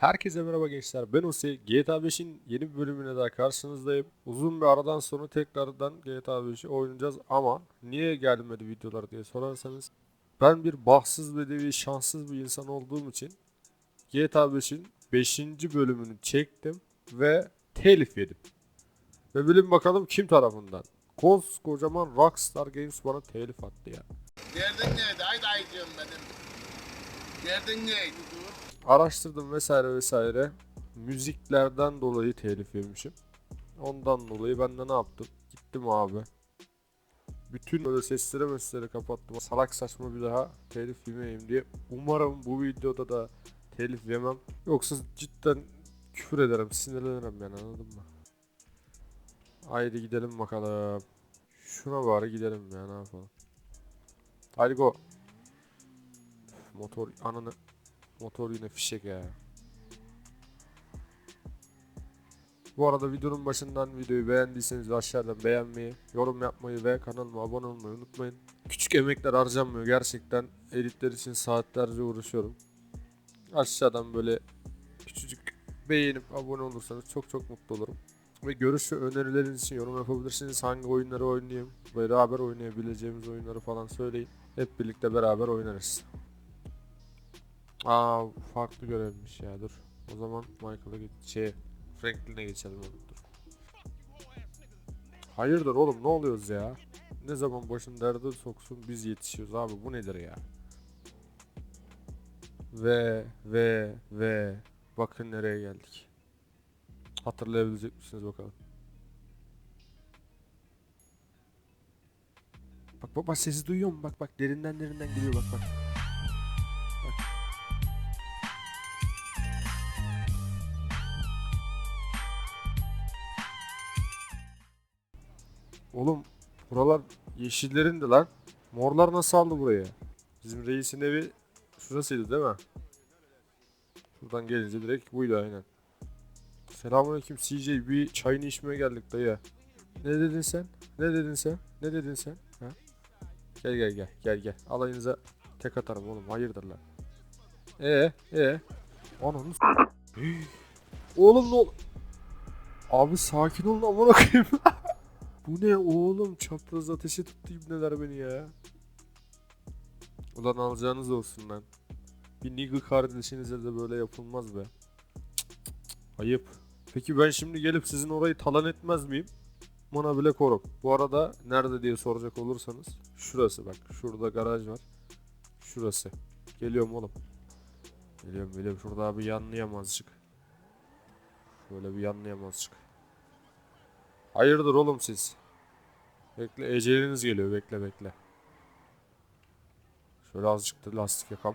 Herkese merhaba gençler. Ben Osi. GTA 5'in yeni bir bölümüne daha karşınızdayım. Uzun bir aradan sonra tekrardan GTA 5'i oynayacağız ama niye gelmedi videolar diye sorarsanız ben bir bahtsız bedevi şanssız bir insan olduğum için GTA 5'in 5. bölümünü çektim ve telif yedim. Ve bilin bakalım kim tarafından? Koskocaman Rockstar Games bana telif attı ya. Derdin neydi? Haydi ayıcığım benim. Derdin neydi araştırdım vesaire vesaire. Müziklerden dolayı telif yemişim. Ondan dolayı ben de ne yaptım? Gittim abi. Bütün böyle sesleri mesleri kapattım. Salak saçma bir daha telif yemeyeyim diye. Umarım bu videoda da telif yemem. Yoksa cidden küfür ederim, sinirlenirim yani anladın mı? Haydi gidelim bakalım. Şuna bari gidelim ya ne yapalım. Haydi go. Motor ananı Motor yine fişek ya. Bu arada videonun başından videoyu beğendiyseniz aşağıdan beğenmeyi, yorum yapmayı ve kanalıma abone olmayı unutmayın. Küçük emekler harcanmıyor gerçekten. Editler için saatlerce uğraşıyorum. Aşağıdan böyle küçücük beğenip abone olursanız çok çok mutlu olurum. Ve görüş ve önerileriniz için yorum yapabilirsiniz. Hangi oyunları oynayayım, beraber oynayabileceğimiz oyunları falan söyleyin. Hep birlikte beraber oynarız. Aa farklı görevmiş ya dur. O zaman Michael'a git şey Franklin'e geçelim dur. Hayırdır oğlum ne oluyoruz ya? Ne zaman başın derde soksun biz yetişiyoruz abi bu nedir ya? Ve ve ve bakın nereye geldik. Hatırlayabilecek misiniz bakalım. Bak bak bak sesi duyuyor musun? Bak bak derinden derinden geliyor bak bak. Oğlum buralar yeşillerin de lan. Morlar nasıl aldı buraya? Bizim reisin evi şurasıydı değil mi? Şuradan gelince direkt buydu aynen. Selamünaleyküm CJ bir çayını içmeye geldik dayı. Ne dedin sen? Ne dedin sen? Ne dedin sen? Ha? Gel gel gel gel gel. Alayınıza tek atarım oğlum hayırdır lan. Ee ee. Ananı Oğlum ne ol? Abi sakin olun amına koyayım. Bu ne oğlum? Çapraz ateşe tuttu ibneler beni ya. Ulan alacağınız olsun lan. Bir nigga kardeşinize de böyle yapılmaz be. Ayıp. Peki ben şimdi gelip sizin orayı talan etmez miyim? Bana bile korum. Bu arada nerede diye soracak olursanız şurası bak. Şurada garaj var. Şurası. Geliyorum oğlum. Geliyorum geliyorum. Şurada bir yanlayayım azıcık. Şöyle bir yanlayayım azıcık. Hayırdır oğlum siz? Bekle eceliniz geliyor bekle bekle. Şöyle azıcık da lastik yakam.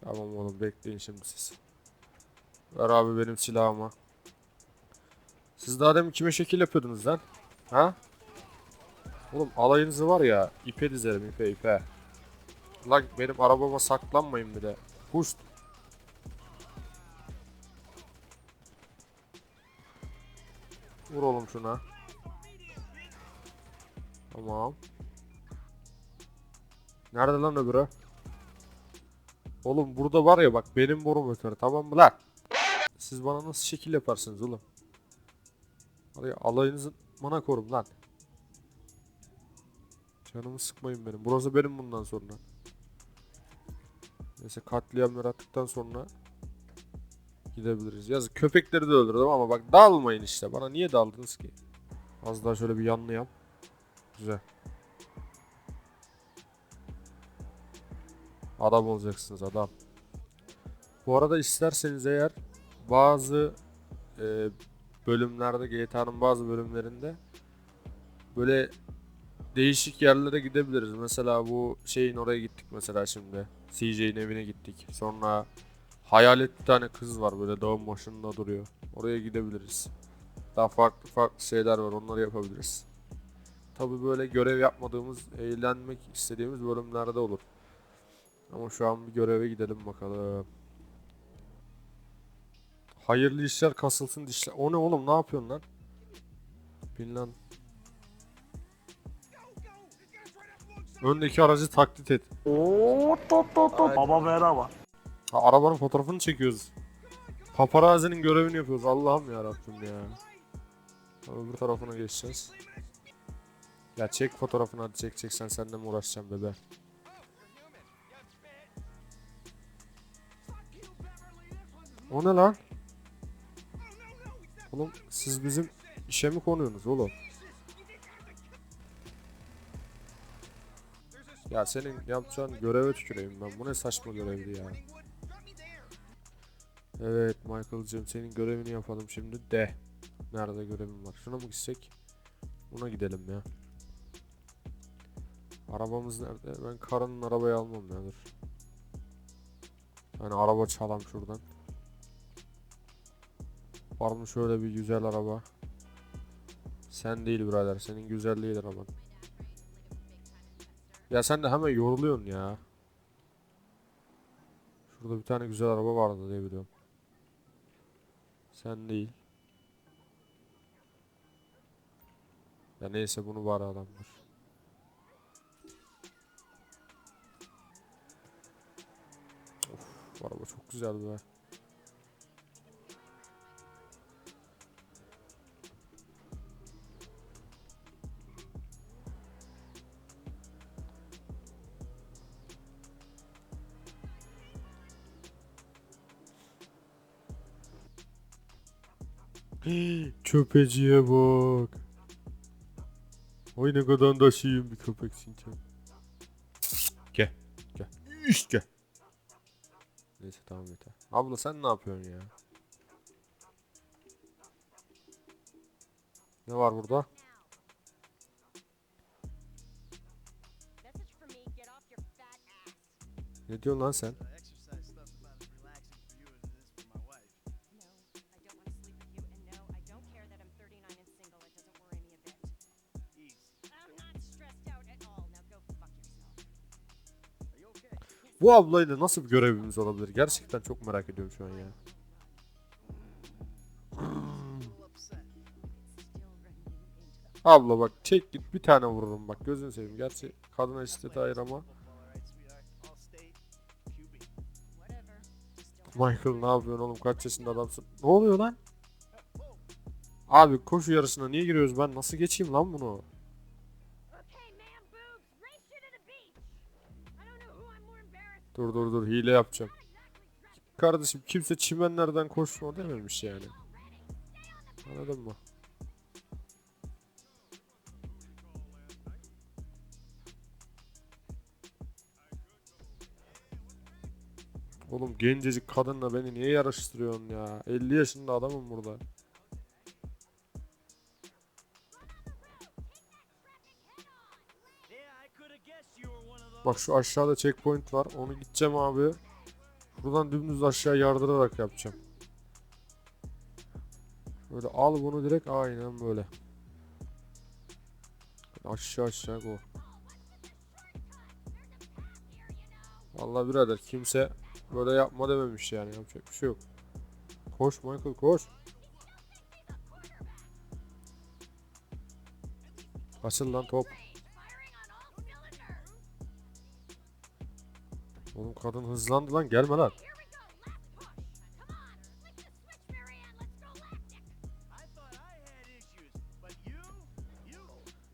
Tamam oğlum bekleyin şimdi siz. Ver abi benim silahımı. Siz daha demin kime şekil yapıyordunuz lan? Ha? Oğlum alayınızı var ya ipe dizerim ipe ipe. Lan benim arabama saklanmayın bir de. Puşt. Vur oğlum şuna. Tamam. Nerede lan öbürü? Oğlum burada var ya bak benim borum öter tamam mı lan? Siz bana nasıl şekil yaparsınız oğlum? Hadi alayınızın bana korum lan. Canımı sıkmayın benim. Burası benim bundan sonra. Neyse katliam yarattıktan sonra gidebiliriz. Yazık köpekleri de öldürdüm ama bak dalmayın işte. Bana niye daldınız ki? Az daha şöyle bir yanlayam. Güzel. Adam olacaksınız adam. Bu arada isterseniz eğer bazı e, bölümlerde GTA'nın bazı bölümlerinde böyle değişik yerlere gidebiliriz. Mesela bu şeyin oraya gittik mesela şimdi. CJ'in evine gittik. Sonra hayalet bir tane kız var böyle dağın başında duruyor. Oraya gidebiliriz. Daha farklı farklı şeyler var onları yapabiliriz. Tabi böyle görev yapmadığımız, eğlenmek istediğimiz bölümlerde olur. Ama şu an bir göreve gidelim bakalım. Hayırlı işler kasılsın dişler. O ne oğlum ne yapıyorsun lan? Bin lan. Öndeki aracı taklit et. Oo, tot tot tot. Baba merhaba. Ha, arabanın fotoğrafını çekiyoruz. Paparazzi'nin görevini yapıyoruz. Allah'ım ya Rabbim ya. Öbür tarafına geçeceğiz. Ya çek fotoğrafını hadi çekeceksen seninle mi uğraşacağım bebe? O ne lan? Oğlum siz bizim işe mi konuyorsunuz oğlum? Ya senin yapacağın göreve tüküreyim ben. Bu ne saçma görevdi ya. Evet Michael'cığım senin görevini yapalım şimdi de. Nerede görevim var? Şuna mı gitsek? Buna gidelim ya. Arabamız nerede? Ben karının arabayı almam ya dur. Yani araba çalam şuradan. Var mı şöyle bir güzel araba? Sen değil birader. Senin güzelliği araban. Ya sen de hemen yoruluyorsun ya. Şurada bir tane güzel araba vardı diye biliyorum. Sen değil. Ya neyse bunu bari adamdır. Of araba çok güzel be. Köpeciye bak. Oy ne kadar da şirin bir köpeksin sen. Gel. Gel. İşte. Neyse tamam yeter. Abla sen ne yapıyorsun ya? Ne var burada? Ne diyorsun lan sen? Bu ablayla nasıl bir görevimiz olabilir? Gerçekten çok merak ediyorum şu an ya. Abla bak çek git bir tane vururum bak gözünü seveyim. Gerçi kadına şiddete hayır ama. Michael ne yapıyorsun oğlum kaç yaşında adamsın? Ne oluyor lan? Abi koşu yarışına niye giriyoruz ben nasıl geçeyim lan bunu? Dur dur dur hile yapacağım. Kardeşim kimse çimenlerden koşma dememiş yani. Anladın mı? Oğlum gencecik kadınla beni niye yarıştırıyorsun ya? 50 yaşında adamım burada. Bak şu aşağıda checkpoint var. Onu gideceğim abi. Şuradan dümdüz aşağı yardırarak yapacağım. Böyle al bunu direkt aynen böyle. Aşağı aşağı go. Vallahi birader kimse böyle yapma dememiş yani yapacak bir şey yok. Koş Michael koş. Açıl lan top. Oğlum kadın hızlandı lan gelme lan.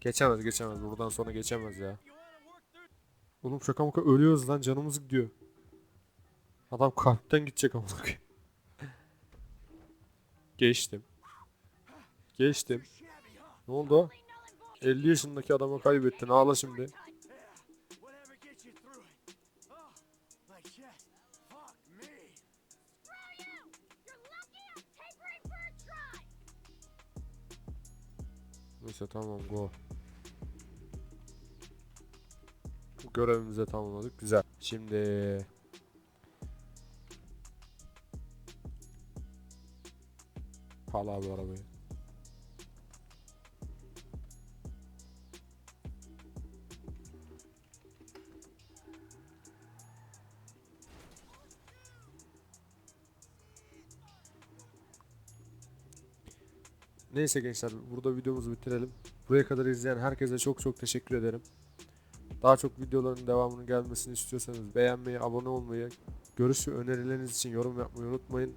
Geçemez geçemez buradan sonra geçemez ya. Oğlum şaka maka ölüyoruz lan canımız gidiyor. Adam kalpten gidecek koyayım. Geçtim. Geçtim. Ne oldu? 50 yaşındaki adamı kaybettin ağla şimdi. Neyse tamam go. Görevimizi tamamladık güzel. Şimdi Al abi arabayı. Neyse gençler burada videomuzu bitirelim. Buraya kadar izleyen herkese çok çok teşekkür ederim. Daha çok videoların devamının gelmesini istiyorsanız beğenmeyi, abone olmayı, görüş ve önerileriniz için yorum yapmayı unutmayın.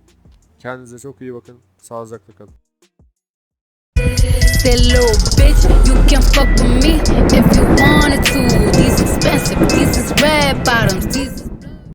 Kendinize çok iyi bakın. Sağlıcakla kalın. That little bitch, you can fuck with me if you wanted to. These expensive, these is red bottoms, these